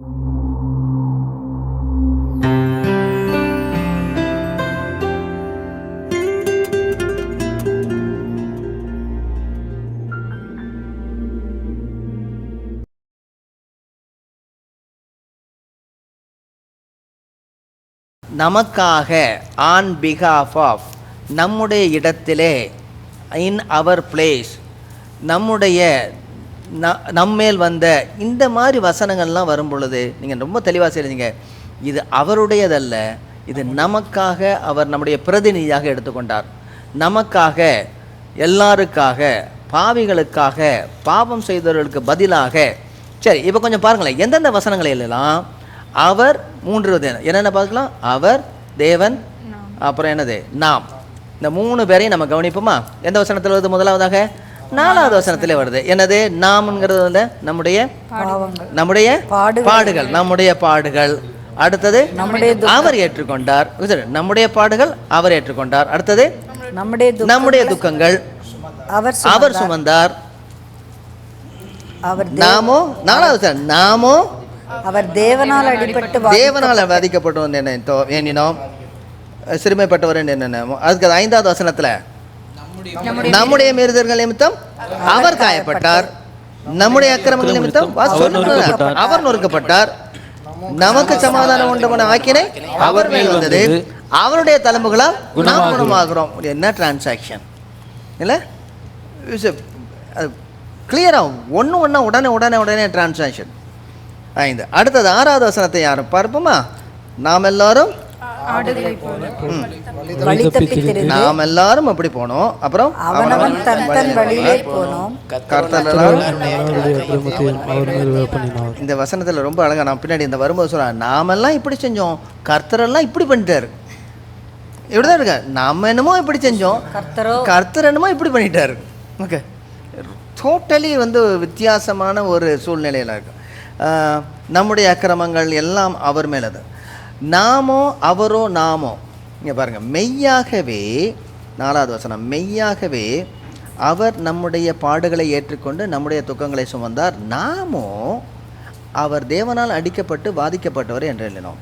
நமக்காக on because of of நம்முடைய இடத்திலே இன் அவர் பிளேஸ் நம்முடைய ந- நம்மேல் வந்த இந்த மாதிரி வசனங்கள்லாம் வரும் பொழுது நீங்கள் ரொம்ப தெளிவாக செய்றீங்க. இது அவருடையதல்ல இது நமக்காக அவர் நம்முடைய பிரதிநிதியாக எடுத்துக்கொண்டார். நமக்காக எல்லாருக்காக பாவிகளுக்காக பாவம் செய்தவர்களுக்கு பதிலாக சரி இப்போ கொஞ்சம் பாருங்களேன் எந்தெந்த வசனங்களிலெல்லாம் அவர் மூன்று என்னென்ன பார்க்கலாம்? அவர் தேவன் அப்புறம் என்னது? நாம். இந்த மூணு பேரையும் நம்ம கவனிப்போமா? எந்த வசனத்தில் வருது முதலாவதாக? நாலாவது வசனத்திலே வருது. என்னது? நாம்ங்கிறது வந்து நம்முடைய நம்முடைய பாடுகள். நம்முடைய பாடுகள். அடுத்தது அவர் ஏற்றுக்கொண்டார். நம்முடைய பாடுகள் அவர் ஏற்றுக்கொண்டார். அடுத்தது நம்முடைய நம்முடைய துக்கங்கள். அவர் அவர் சுமந்தார். அவர் நாமோ? நாலாவது வசனம், நாமோ? அவர் தேவனால் அடிபட்டு தேவனால் வதிக்கப்பட்டு வந்து என்ன எண்ணினோம். சிறுமைப்பட்டவர் என்ன அதுக்கு அது ஐந்தாவது வசனத்துல. நம்முடைய மீறுதல்கள் நிமித்தம் அவர் காயப்பட்டார். நம்முடைய அக்கிரமங்கள் நிமித்தம் அவர் நொறுக்கப்பட்டார். அவர் நொறுக்கப்பட்டார். நமக்கு சமாதானம் உண்டு பண்ண ஆக்கினை அவர் மேல் வந்தது. அவருடைய தழும்புகளால் நாம் குணமாகிறோம். என்ன டிரான்சாக்ஷன் இல்லை? கிளியராக ஒன்று ஒன்றா உடனே உடனே உடனே டிரான்சாக்ஷன் ஐந்து. அடுத்தது ஆறாவது வசனத்தை யாரும் பார்ப்போமா? நாம் எல்லாரும் நாம் எல்லாரும் அப்படி போனோம். அப்புறம் அவனவன் தன் தன் வழியிலே போனோம். மேல் இந்த வசனத்தில் ரொம்ப அழகா நான் பின்னாடி இந்த வரும்போது சொல்கிறேன் நாமெல்லாம் இப்படி செஞ்சோம். கர்த்தரெல்லாம் இப்படி பண்ணிட்டாரு. இப்படிதான் இருக்க. நாம என்னமோ இப்படி செஞ்சோம். கர்த்தரோ? என்னமோ இப்படி பண்ணிட்டாரு. ஓகே. டோட்டலி வந்து வித்தியாசமான ஒரு சூழ்நிலையில் இருக்கு. ஆஹ், நம்முடைய அக்கிரமங்கள் எல்லாம் அவர் மேலது நாமோ அவரோ நாமோ. இங்கே பாருங்கள் மெய்யாகவே நாலாவது வசனம் மெய்யாகவே அவர் நம்முடைய பாடுகளை ஏற்றுக்கொண்டு நம்முடைய துக்கங்களை சுமந்தார். நாமோ அவர் தேவனால் அடிக்கப்பட்டு பாதிக்கப்பட்டவர் என்று எழுதினோம்.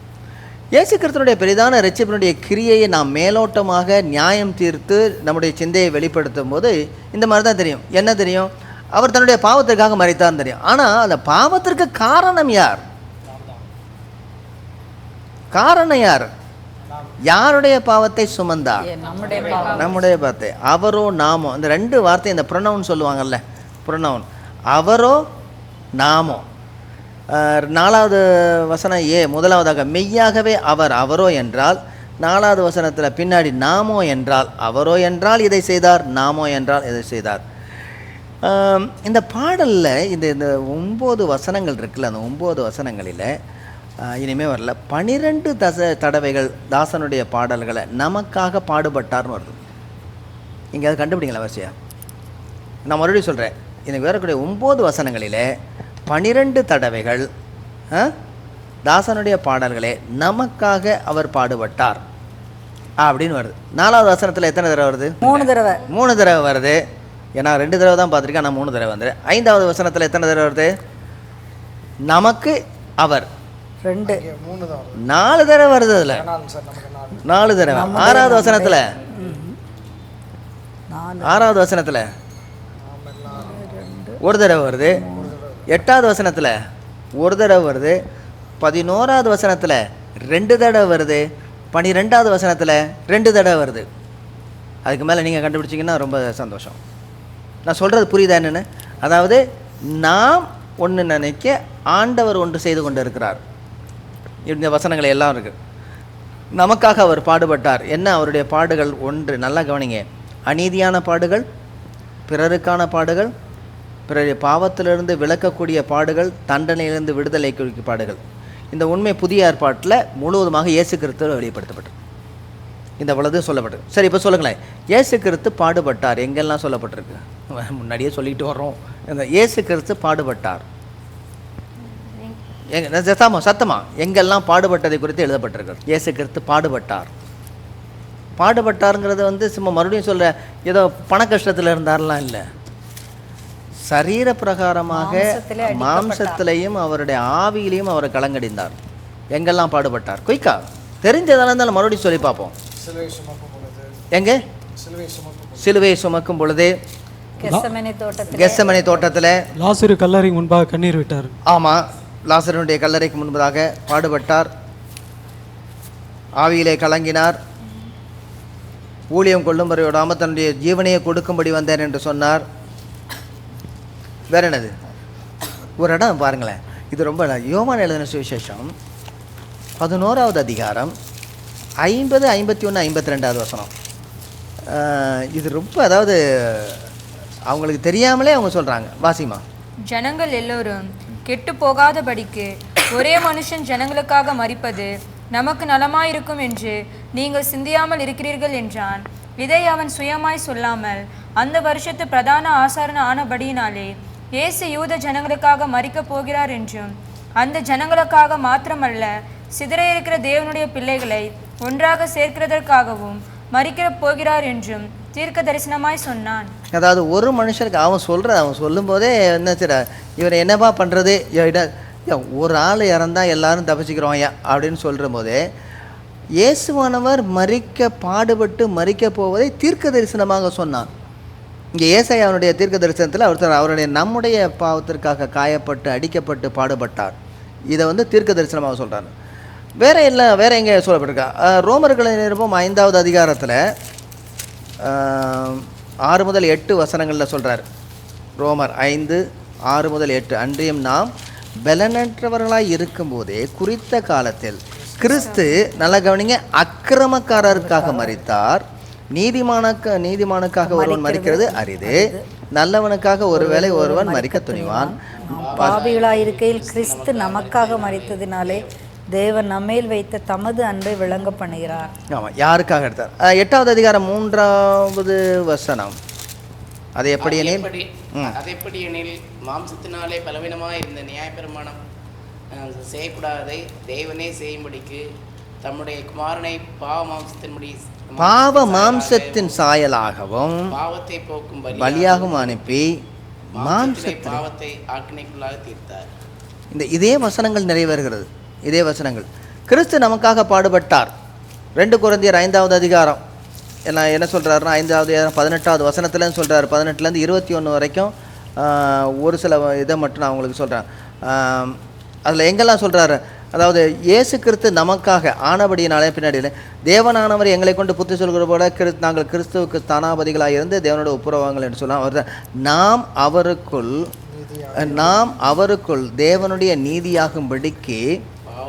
இயேசு கிருத்தனுடைய பெரிதான ரட்சிப்பினுடைய கிரியையை நாம் மேலோட்டமாக நியாயம் தீர்த்து நம்முடைய சிந்தையை வெளிப்படுத்தும் போது இந்த மாதிரி தான் தெரியும். என்ன தெரியும்? அவர் தன்னுடைய பாவத்திற்காக மறித்தார்னு தெரியும். ஆனால் அந்த பாவத்திற்கு காரணம் யார்? காரணம் யார்? யாருடைய பாவத்தை சுமந்தார் நம்முடைய வார்த்தை அவரோ நாமோ. இந்த ரெண்டு வார்த்தை இந்த ப்ரொனவுன் சொல்லுவாங்கல்ல ப்ரொனவுன் அவரோ நாமோ. நாலாவது வசனம் ஏ முதலாவதாக மெய்யாகவே அவர் அவரோ என்றால் நாலாவது வசனத்தில் பின்னாடி நாமோ என்றால் அவரோ என்றால் இதை செய்தார் நாமோ என்றால் இதை செய்தார். இந்த பாடலில் இந்த இந்த ஒம்பது வசனங்கள் இருக்குல்ல அந்த ஒம்பது வசனங்களில் இனிமேல் வரல. பனிரெண்டு தச தடவைகள் தாசனுடைய பாடல்களை நமக்காக பாடுபட்டார்னு வருது. இங்கே அதை கண்டுபிடிங்களா வரிசையா? நான் மறுபடியும் சொல்கிறேன் எனக்கு வரக்கூடிய ஒம்பது வசனங்களில் பனிரெண்டு தடவைகள் தாசனுடைய பாடல்களே நமக்காக அவர் பாடுபட்டார். அப்படின்னு வருது. நாலாவது வசனத்தில் எத்தனை தடவை வருது? மூணு தடவை. மூணு தடவை வருது. ஏன்னா ரெண்டு தடவை தான் பார்த்துருக்கேன் நான் மூணு தடவை வந்துடு ஐந்தாவது வசனத்தில் எத்தனை தடவை வருது? நமக்கு அவர். ரெண்டு. நாலு தடவை வருது அதில். நாலு. தடவை. ஆறாவது வசனத்தில். ஆறாவது வசனத்தில். ஒரு தடவை வருது. எட்டாவது வசனத்தில். ஒரு தடவை வருது. பதினோராவது வசனத்தில். ரெண்டு தடவை வருது. பனிரெண்டாவது வசனத்தில். ரெண்டு தடவை வருது. அதுக்கு மேலே நீங்கள் கண்டுபிடிச்சிங்கன்னா ரொம்ப சந்தோஷம். நான் சொல்கிறது புரியுதா என்னென்னு? அதாவது நாம் ஒன்று நினைக்க ஆண்டவர் ஒன்று செய்து கொண்டு இருக்கிறார் இந்த வசனங்கள் எல்லாம் இருக்குது நமக்காக அவர் பாடுபட்டார். என்ன? அவருடைய பாடுகள் ஒன்று. நல்லா கவனிங்க. அநீதியான பாடுகள் பிறருக்கான பாடுகள் பிறருடைய பாவத்திலிருந்து விளக்கக்கூடிய பாடுகள் தண்டனையிலிருந்து விடுதலை குறிக்கும் பாடுகள். இந்த உண்மை புதிய ஏற்பாட்டில் முழுவதுமாக இயேசு கிறிஸ்துவ வெளிப்படுத்தப்பட்டது. இந்த இவ்வளவு சொல்லப்பட்டது. சரி இப்போ சொல்லுங்களேன். இயேசு கிறிஸ்து பாடுபட்டார். எங்கெல்லாம் சொல்லப்பட்டிருக்கு? முன்னாடியே சொல்லிட்டு வர்றோம். இந்த இயேசு கிறிஸ்து பாடுபட்டார். எங்க சத்தமா சத்தமா? எங்கெல்லாம் பாடுபட்டதை குறித்து எழுதப்பட்டிருக்கு இயேசு கிறிஸ்து பாடுபட்டார். பாடுபட்டாருங்கிறது வந்து சும்மா மறுபடியும் சொல்ல ஏதோ பண கஷ்டத்தில் இருந்தார்லாம் இல்லை. சரீர பிரகாரமாக. மாம்சத்திலையும் அவருடைய ஆவியிலையும் அவரை கலங்கடிந்தார். எங்கெல்லாம் பாடுபட்டார்? குயிக்கா? தெரிஞ்சதெல்லாம் இருந்தாலும் மறுபடியும் சொல்லி பார்ப்போம். எங்க? சிலுவையை சுமக்கும் பொழுது. கெசமனே தோட்டத்தில். லாசரு கல்லறை முன்பாக கண்ணீர் விட்டார். ஆமாம் லாசரனுடைய கல்லறைக்கு முன்பதாக பாடுபட்டார். ஆவியிலே கலங்கினார். ஊழியம் கொள்ளும் வரை விடாமல் தன்னுடைய ஜீவனையை கொடுக்கும்படி வந்தேன் என்று சொன்னார். வேற என்னது ஒரு இடம் பாருங்களேன். இது ரொம்ப யோமான எழுதின சுவிசேஷம் பதினோராவது அதிகாரம் ஐம்பது ஐம்பத்தி ஒன்று ஐம்பத்தி ரெண்டாவது வசனம் இது ரொம்ப அதாவது அவங்களுக்கு தெரியாமலே அவங்க சொல்கிறாங்க வாசிமா ஜனங்கள் எல்லோரும் கெட்டு போகாதபடிக்கு ஒரே மனுஷன் ஜனங்களுக்காக மறிப்பது நமக்கு நலமாயிருக்கும் என்று நீங்கள் சிந்தியாமல் இருக்கிறீர்கள் என்றான். இதை அவன் சுயமாய் சொல்லாமல் அந்த வருஷத்து பிரதான ஆசாரண ஆனபடியினாலே இயேசு யூத ஜனங்களுக்காக மறிக்கப் போகிறார் என்றும் அந்த ஜனங்களுக்காக மாத்திரமல்ல சிதற இருக்கிற தேவனுடைய பிள்ளைகளை ஒன்றாக சேர்க்கிறதற்காகவும் மறிக்கப் போகிறார் என்றும் தீர்க்க தரிசனமாய் சொன்னான். அதாவது ஒரு மனுஷனுக்கு அவன் சொல்கிற அவன் சொல்லும்போதே என்ன சில இவனை என்னப்பா பண்ணுறது ஒரு ஆள் இறந்தால் எல்லாரும் தப்பிச்சுக்கிறோம் ஐயா அப்படின்னு சொல்கிற போதே இயேசுவானவர் மறிக்க பாடுபட்டு மறிக்க போவதை தீர்க்க தரிசனமாக சொன்னான். இங்கே ஏசாய் அவனுடைய தீர்க்க தரிசனத்தில் அவர் அவருடைய நம்முடைய பாவத்திற்காக காயப்பட்டு அடிக்கப்பட்டு பாடுபட்டார். இதை வந்து தீர்க்க தரிசனமாக சொல்கிறார் வேற இல்லை வேற எங்கே சொல்லப்பட்டிருக்கா? ரோமர்களை நிருபம் ஐந்தாவது அதிகாரத்தில் ஆறு முதல் எட்டு வசனங்களில் சொல்கிறார் ரோமர் ஐந்து ஆறு முதல் எட்டு. அன்றியும் நாம் பலனற்றவர்களாக இருக்கும்போதே குறித்த காலத்தில் கிறிஸ்து நல்ல கவனிங்க அக்கிரமக்காரருக்காக மறித்தார் நீதிமானக்க நீதிமானுக்காக ஒருவன் மறிக்கிறது அரிது. நல்லவனுக்காக ஒருவேளை ஒருவன் மறிக்க துணிவான். பாவிகளாயிருக்கையில் கிறிஸ்து நமக்காக மறித்ததினாலே தேவன் நம்மேல் வைத்த தமது அன்பை விளங்க பண்ணுகிறார். ஆமாம் யாருக்காக எடுத்தார்? எட்டாவது அதிகாரம் மூன்றாவது வசனம். அது எப்படி எனில்? எப்படி அதெப்படி எனில்? மாம்சத்தினாலே பலவீனமாக இருந்த நியாயப்பிரமாணம் அஹ், செய்யக்கூடாதை தேவனே செய்யும்படிக்கு தம்முடைய குமாரனை பாவ மாம்சத்தின்படி பாவ மாம்சத்தின் சாயலாகவும் பாவத்தை போக்கும் பலியாகவும் அனுப்பி மாம்சத்தில் பாவத்தை ஆக்கினைக்குள்ளாக தீர்த்தார். இந்த இதே வசனங்கள் நிறைவேறுகிறது இதே வசனங்கள். கிறிஸ்து நமக்காக பாடுபட்டார். ரெண்டு குழந்தையர் ஐந்தாவது அதிகாரம். என்ன என்ன சொல்கிறாருன்னா ஐந்தாவது பதினெட்டாவது வசனத்துலன்னு சொல்கிறார் பதினெட்டுலேருந்து இருபத்தி ஒன்று வரைக்கும் ஒரு சில இதை மட்டும் நான் உங்களுக்கு சொல்கிறேன் அதில் எங்கெல்லாம் சொல்கிறாரு அதாவது இயேசு கிறிஸ்து நமக்காக ஆனபடியினாலே பின்னாடி தேவனானவர் எங்களை கொண்டு புத்தி சொல்கிற போல கிறிஸ் நாங்கள் கிறிஸ்துவுக்கு ஸ்தானாபதிகளாக இருந்து தேவனோட ஒப்புரவாங்கள் என்று சொல்லலாம். அவர் நாம் அவருக்குள் நாம் அவருக்குள் தேவனுடைய நீதியாகும்படிக்கு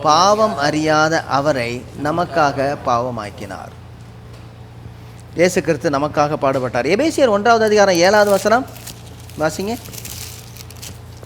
பாவம் அறியாத அவரை நமக்காக பாவமாக்கினார். இயேசு கிறிஸ்து நமக்காக பாடுபட்டார். எபேசியர் ஒன்றாவது அதிகாரம் ஏழாவது வசனம். வாசிங்க.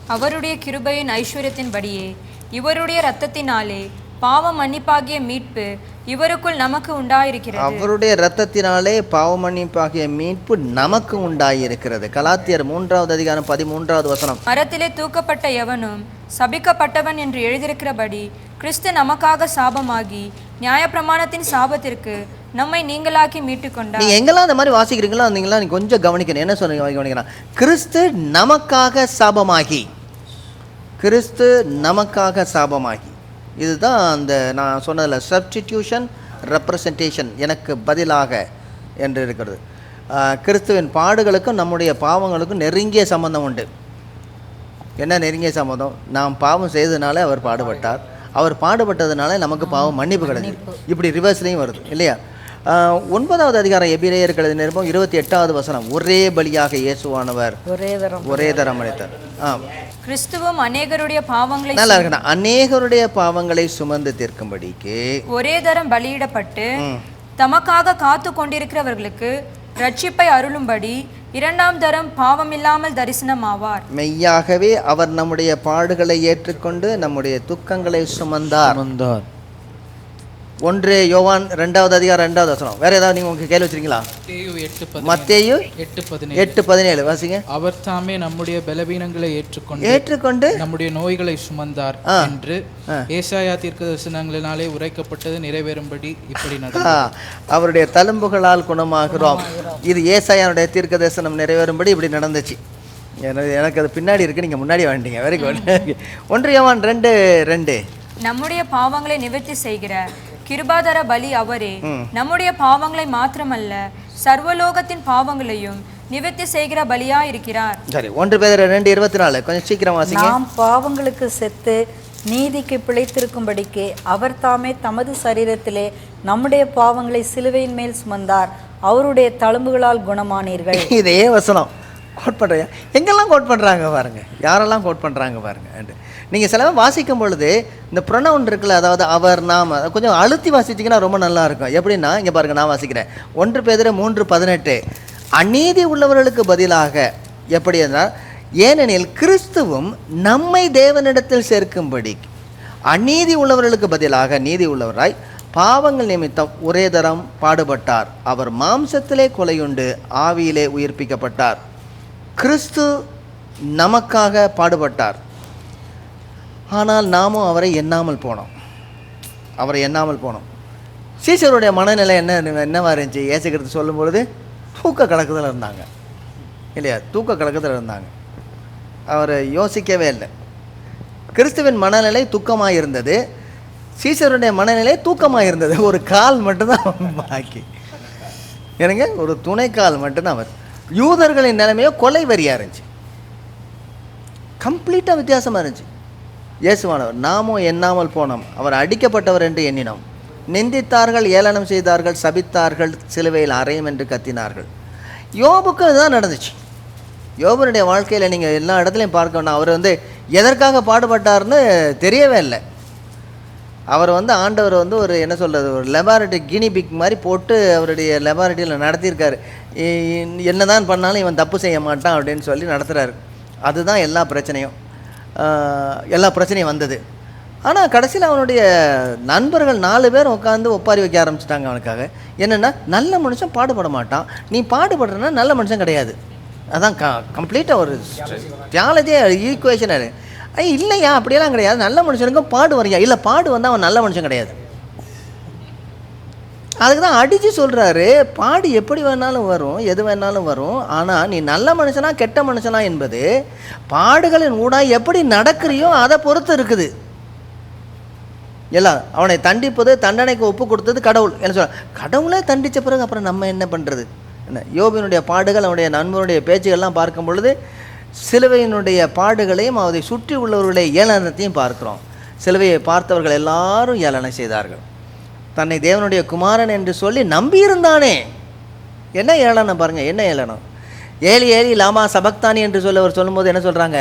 அவருடைய கிருபையின் ஐஸ்வர்யத்தின்படியே இவருடைய இரத்தத்தினாலே பாவ மன்னிப்பாகிய மீட்பு இவருக்குள் நமக்கு உண்டாயிருக்கிறது. அவருடைய இரத்தத்தினாலே பாவமன்னிப்பாகிய மீட்பு நமக்கு உண்டாயிருக்கிறது. கலாத்தியர் மூன்றாவது அதிகாரம் பதிமூன்றாவது வசனம். மரத்திலே தூக்கப்பட்ட எவனும் சபிக்கப்பட்டவன் என்று எழுதியிருக்கிறபடி கிறிஸ்து நமக்காக சாபமாகி நியாயப்பிரமாணத்தின் சாபத்திற்கு நம்மை நீங்களாக்கி மீட்டுக்கொண்டார். நீங்க எங்கெல்லாம் அந்த மாதிரி வாசிக்கிறீங்களோ நீங்களாம் நீ கொஞ்சம் கவனிக்கணும். என்ன சொல்லுங்க கவனிக்கணும் கிறிஸ்து நமக்காக சாபமாகி. கிறிஸ்து நமக்காக சாபமாகி. இதுதான் அந்த நான் சொன்னதில் சப்ஸ்டிடியூஷன் ரெப்ரசன்டேஷன் எனக்கு பதிலாக என்று இருக்கிறது. கிறிஸ்துவின் பாடுகளுக்கும் நம்முடைய பாவங்களுக்கும் நெருங்கிய சம்பந்தம் உண்டு. என்ன நெருங்கிய சம்மந்தம் நாம் பாவம் செய்ததுனால அவர் பாடுபட்டார். அவர் பாடுபட்டதுனால நமக்கு பாவம் மன்னிப்பு கிடைச்சது இப்படி ரிவர்ஸ்லேயும் வருது இல்லையா? ஒன்பதாவது அதிகாரம் எபிரேயர்கள் நிருபம் இருபத்தி எட்டாவது வசனம் ஒரே பலியாக இயேசுவானவர் ஒரே தரம் ஒரே தரம் அளித்தார் ஆ. கிறிஸ்துவும் அநேகருடைய பாவங்களை நல்லா இருக்கணும். அநேகருடைய பாவங்களை சுமந்து தீர்க்கும்படிக்கு ஒரே தரம் பலியிடப்பட்டு தமக்காக காத்து கொண்டிருக்கிறவர்களுக்கு ரட்சிப்பை அருளும்படி இரண்டாம் தரம் பாவமில்லாமல் தரிசனமாவார். மெய்யாகவே அவர் நம்முடைய பாடுகளை ஏற்றுக்கொண்டு நம்முடைய துக்கங்களை சுமந்தார். வந்தார் ஒன்று யோவான் ரெண்டாவது அதிகாரம் ரெண்டாவது வசனம். வேற ஏதாவது நீங்க உங்களுக்கு கேள்வி வச்சிருக்கீங்களா? மத்தேயு எட்டு பதினேழு. மத்தேயு எட்டு பதினேழு. எட்டு பதினேழு. வாசிங்க. அவர் தாமே நம்முடைய பலவீனங்களை ஏற்றுக்கொண்டு ஏற்றுக்கொண்டு நம்முடைய நோய்களை சுமந்தார். என்று. ஏசாயா தீர்க்க தரிசனங்களினாலே உரைக்கப்பட்டது நிறைவேறும்படி இப்படி அவருடைய தழும்புகளால் குணமாகிறோம். இது ஏசாயானுடைய தீர்க்க தரிசனம் நிறைவேறும்படி இப்படி நடந்துச்சு. எனக்கு அது பின்னாடி இருக்கு. நீங்கள் முன்னாடி வந்துட்டீங்க வெரி குட் ஒன்று யோவான் ரெண்டு ரெண்டு. நம்முடைய பாவங்களை நிவர்த்தி செய்கிற கிருபாதர பலி அவரே. நம்முடைய பாவங்களை மாத்திரமல்ல சர்வலோகத்தின் பாவங்களையும் நிவர்த்தி செய்கிற பலியா இருக்கிறார் சரி ஒன்று பேர் ரெண்டு இருபத்தி நாலு கொஞ்சம் சீக்கிரம் வாசிங்க. நாம் பாவங்களுக்கு செத்து நீதிக்கு பிழைத்திருக்கும்படிக்கு அவர் தாமே தமது சரீரத்திலே நம்முடைய பாவங்களை சிலுவையின் மேல் சுமந்தார். அவருடைய தழும்புகளால் குணமானீர்கள். இதே வசனம். கோட் பண்ணுறீங்க எங்கெல்லாம் கோட் பண்ணுறாங்க பாருங்க. யாரெல்லாம் கோட் பண்ணுறாங்க பாருங்க. நீங்கள் சில வாசிக்கும் பொழுது இந்த ப்ரொனவுன் இருக்குல்ல அதாவது அவர் நாம் அதை கொஞ்சம் அழுத்தி வாசிச்சிங்கன்னா ரொம்ப நல்லா இருக்கும். எப்படின்னா இங்கே பாருங்கள் நான் வாசிக்கிறேன். ஒன்று பேதிர மூன்று பதினெட்டு. அநீதி உள்ளவர்களுக்கு பதிலாக எப்படி என்றால் ஏனெனில் கிறிஸ்துவும் நம்மை தேவனிடத்தில் சேர்க்கும்படி அநீதி உள்ளவர்களுக்கு பதிலாக நீதி உள்ளவராய் பாவங்கள் நிமித்தம் ஒரே தரம் பாடுபட்டார். அவர் மாம்சத்திலே கொலையுண்டு ஆவியிலே உயிர்ப்பிக்கப்பட்டார். கிறிஸ்து நமக்காக பாடுபட்டார். ஆனால் நாமும் அவரை எண்ணாமல் போனோம். அவரை எண்ணாமல் போனோம். சீசருடைய மனநிலை என்ன என்னவாக இருந்துச்சு? ஏசுகிறது சொல்லும் பொழுது தூக்க கலக்கத்தில் இருந்தாங்க. இல்லையா? தூக்க கலக்கத்தில் இருந்தாங்க. அவர் யோசிக்கவே இல்லை. கிறிஸ்துவின் மனநிலை துக்கமாக இருந்தது. சீசருடைய மனநிலை தூக்கமாக இருந்தது. ஒரு கால் மட்டும்தான் பாக்கி. எனங்க ஒரு துணைக்கால் மட்டும்தான் அவர் யூதர்களின் நிலைமையோ கொலை வரியாக இருந்துச்சு. கம்ப்ளீட்டாக வித்தியாசமாக இருந்துச்சு. இயேசுவானவர் நாமும் எண்ணாமல் போனோம். அவர் அடிக்கப்பட்டவர் என்று எண்ணினோம். நிந்தித்தார்கள் ஏளனம் செய்தார்கள் சபித்தார்கள் சிலுவையில் அறையும் என்று கத்தினார்கள். யோபுக்கு இதுதான் நடந்துச்சு. யோபனுடைய வாழ்க்கையில் நீங்கள் எல்லா இடத்துலையும் பார்க்கணும் அவர் வந்து எதற்காக பாடுபட்டார்னு தெரியவே இல்லை. அவர் வந்து ஆண்டவர் வந்து ஒரு என்ன சொல்கிறது ஒரு லெபாரிட்டி கினி பிக் மாதிரி போட்டு அவருடைய லெபாரிட்டியில் நடத்தியிருக்காரு. என்ன தான் பண்ணாலும் இவன் தப்பு செய்ய மாட்டான் அப்படின்னு சொல்லி நடத்துகிறாரு அதுதான் எல்லா பிரச்சனையும். எல்லா பிரச்சனையும் வந்தது. ஆனால் கடைசியில் அவனுடைய நண்பர்கள் நாலு பேர் உட்காந்து ஒப்பாரி வைக்க ஆரம்பிச்சிட்டாங்க அவனுக்காக. என்னென்னா நல்ல மனுஷன் பாடுபட மாட்டான். நீ பாடுபடுறனா நல்ல மனுஷன் கிடையாது. அதான் க கம்ப்ளீட்டாக ஒரு தியாலஜியே ஈக்குவேஷன் ஐ இல்லையா? அப்படியெல்லாம் கிடையாது. நல்ல மனுஷனுக்கும் பாடு வரையா? இல்லை பாடு வந்தால் அவன் நல்ல மனுஷன் கிடையாது. அதுக்கு தான் அடித்து சொல்கிறாரு பாடு எப்படி வேணாலும் வரும் எது வேணாலும் வரும் ஆனால் நீ நல்ல மனுஷனா கெட்ட மனுஷனா என்பது பாடுகளின் ஊடாக எப்படி நடக்கிறியோ அதை பொறுத்து இருக்குது. எல்லாம் அவனை தண்டிப்பது தண்டனைக்கு ஒப்பு கொடுத்தது கடவுள் என்ன சொல்ல கடவுளே தண்டித்த பிறகு அப்புறம் நம்ம என்ன பண்ணுறது என்ன யோபினுடைய பாடுகள் அவனுடைய நண்பனுடைய பேச்சுகள்லாம் பார்க்கும் பொழுது சிலுவையினுடைய பாடுகளையும் அதை சுற்றி உள்ளவர்களுடைய ஏளனத்தையும் பார்க்குறோம். சிலுவையை பார்த்தவர்கள் எல்லாரும் ஏளனம் செய்தார்கள். தன்னை தேவனுடைய குமாரன் என்று சொல்லி நம்பியிருந்தானே. என்ன ஏளனம் பாருங்கள் என்ன ஏளனம்? ஏலி ஏலி லாமா சபக்தானி என்று சொல்லி அவர் சொல்லும்போது என்ன சொல்கிறாங்க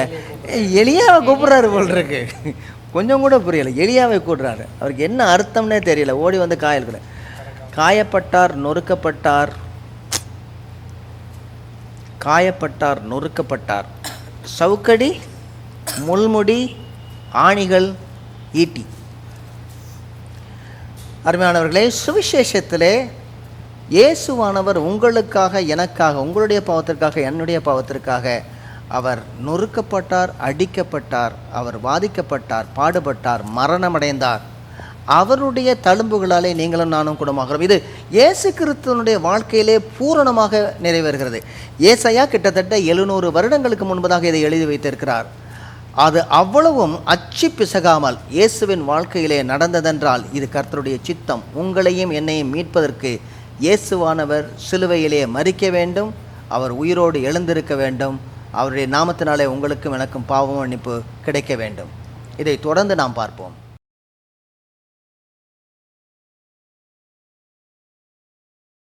எளியாவை கூப்பிட்றாரு போல் இருக்கு. கொஞ்சம் கூட புரியல எளியாவை கூப்பிடுறாரு. அவருக்கு என்ன அர்த்தம்னே தெரியல ஓடி வந்து காயல்களை காயப்பட்டார் நொறுக்கப்பட்டார். காயப்பட்டார் நொறுக்கப்பட்டார். சவுக்கடி முள்முடி ஆணிகள் ஈட்டி. அருமையானவர்களே சுவிசேஷத்திலே இயேசுவானவர் உங்களுக்காக எனக்காக உங்களுடைய பாவத்திற்காக என்னுடைய பாவத்திற்காக அவர் நொறுக்கப்பட்டார் அடிக்கப்பட்டார் அவர் வாதிக்கப்பட்டார் பாடுபட்டார் மரணமடைந்தார். அவருடைய தழும்புகளாலே நீங்களும் நானும் குணமாகிறோம் இது இயேசு கிறிஸ்துவனுடைய வாழ்க்கையிலே பூரணமாக நிறைவேறுகிறது. ஏசையா கிட்டத்தட்ட எழுநூறு வருடங்களுக்கு முன்பதாக இதை எழுதி வைத்திருக்கிறார். அது அவ்வளவும் அச்சு பிசகாமல் இயேசுவின் வாழ்க்கையிலே நடந்ததென்றால் இது கர்த்தருடைய சித்தம். உங்களையும் என்னையும் மீட்பதற்கு இயேசுவானவர் சிலுவையிலே மறிக்க வேண்டும் அவர் உயிரோடு எழுந்திருக்க வேண்டும் அவருடைய நாமத்தினாலே உங்களுக்கும் எனக்கும் பாவம் மன்னிப்பு கிடைக்க வேண்டும். இதை தொடர்ந்து நாம் பார்ப்போம்.